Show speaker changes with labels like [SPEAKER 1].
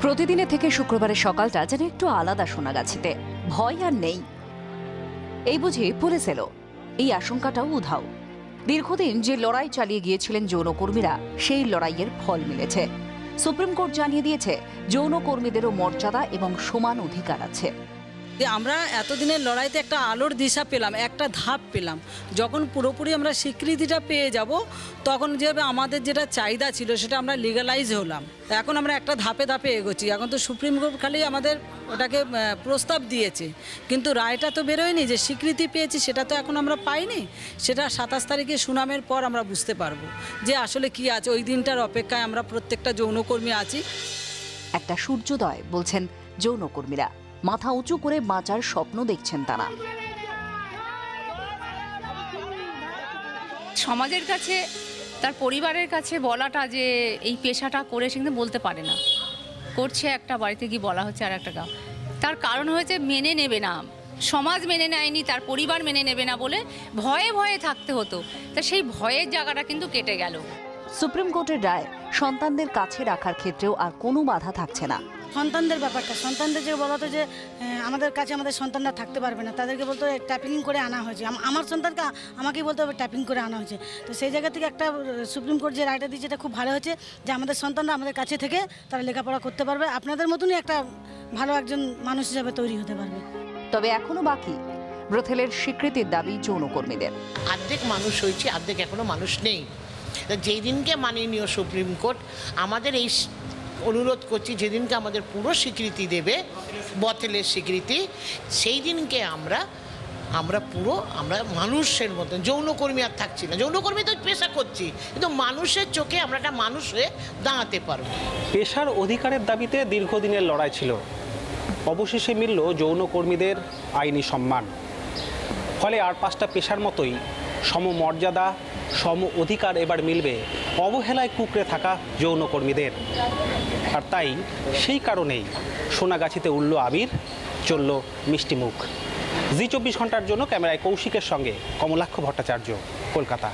[SPEAKER 1] প্রতিদিনের থেকে শুক্রবারের সকালটা যেন একটু আলাদা শোনা গাছিতে ভয় আর নেই। এই বুঝে পুলিশ এলো। এই আশঙ্কাটাও উধাও। দীর্ঘদিন যে লড়াই চালিয়ে গিয়েছিলেন যৌনকর্মীরা, সেই লড়াইয়ের ফল মিলেছে। সুপ্রিম কোর্ট জানিয়ে দিয়েছে, যৌনকর্মীদেরও মর্যাদা এবং সমান অধিকার আছে।
[SPEAKER 2] যে আমরা এতদিনের লড়াইতে একটা আলোর দিশা পেলাম, একটা ধাপ পেলাম। যখন পুরোপুরি আমরা স্বীকৃতিটা পেয়ে যাব, তখন যেভাবে আমাদের যেটা চাহিদা ছিল সেটা আমরা লিগালাইজ হলাম। এখন আমরা একটা ধাপে ধাপে এগোচ্ছি। এখন তো সুপ্রিম কোর্ট খালি আমাদের ওটাকে প্রস্তাব দিয়েছে। কিন্তু রায়টা তো বেরোয়নি যে স্বীকৃতি পেয়েছি সেটা তো এখন আমরা পাইনি। সেটা সাতাশ তারিখে সুনামের পর আমরা বুঝতে পারব যে আসলে কি আছে। ওই দিনটার অপেক্ষায় আমরা প্রত্যেকটা যৌনকর্মী আছি।
[SPEAKER 1] একটা সূর্যোদয়, বলছেন যৌনকর্মীরা। মাথা উঁচু করে বাঁচার স্বপ্ন দেখছেন তারা।
[SPEAKER 3] সমাজের কাছে তার পরিবারের কাছে বলাটা যে এই পেশাটা করে সে কিন্তু বলতে পারে না। করছে একটা বাড়িতে গিয়ে বলা হচ্ছে আর একটা গাও। তার কারণ হয়েছে মেনে নেবে না। সমাজ মেনে নেয়নি তার পরিবার মেনে নেবে না বলে ভয়ে ভয়ে থাকতে হতো। তা সেই ভয়ের জায়গাটা কিন্তু কেটে গেল।
[SPEAKER 1] সুপ্রিম কোর্টের রায় সন্তানদের কাছে রাখার ক্ষেত্রেও আর কোনো বাধা থাকছে না।
[SPEAKER 4] সন্তানদের ব্যাপারটা। সন্তানদের যে বলা হতো যে আমাদের কাছে আমাদের সন্তানরা থাকতে পারবে না তাদেরকে বলতো ট্যাপিং করে আনা হয়েছে। আমার সন্তানকে আমাকেই বলতে হবে ট্যাপিং করে আনা হয়েছে। তো সেই জায়গা থেকে একটা সুপ্রিম কোর্ট যে রায়টা দিয়েছে এটা খুব ভালো হয়েছে যে আমাদের সন্তানরা আমাদের কাছে থেকে তারা লেখাপড়া করতে পারবে। আপনাদের মতনই একটা ভালো একজন মানুষ হিসাবে তৈরি হতে পারবে।
[SPEAKER 1] তবে এখনও বাকি ব্রথেলের স্বীকৃতির দাবি যৌনকর্মীদের।
[SPEAKER 5] অর্ধেক মানুষ হয়েছে অর্ধেক এখনও মানুষ নেই। তা যেই দিনকে মাননীয় সুপ্রিম কোর্ট আমাদের এই অনুরোধ করছি, যেদিনকে আমাদের পুরো স্বীকৃতি দেবে বথেলের স্বীকৃতি, সেই দিনকে আমরা আমরা পুরো, আমরা মানুষের মতন যৌনকর্মী আর থাকছি না। যৌনকর্মী তো পেশা করছি, কিন্তু মানুষের চোখে আমরা একটা মানুষ হয়ে দাঁড়াতে পারব।
[SPEAKER 6] পেশার অধিকারের দাবিতে দীর্ঘদিনের লড়াই ছিল। অবশেষে মিলল যৌনকর্মীদের আইনি সম্মান। ফলে আর পাঁচটা পেশার মতোই সমমর্যাদা সম অধিকার এবার মিলবে। অবহেলায় কুকড়ে থাকা যৌনকর্মীদের। আর তাই সেই কারণেই সোনাগাছিতে উঠল আবির, চলল মিষ্টিমুখ জি চব্বিশ ঘণ্টার জন্য ক্যামেরায় কৌশিকের সঙ্গে কমলাক্ষ ভট্টাচার্য, কলকাতা।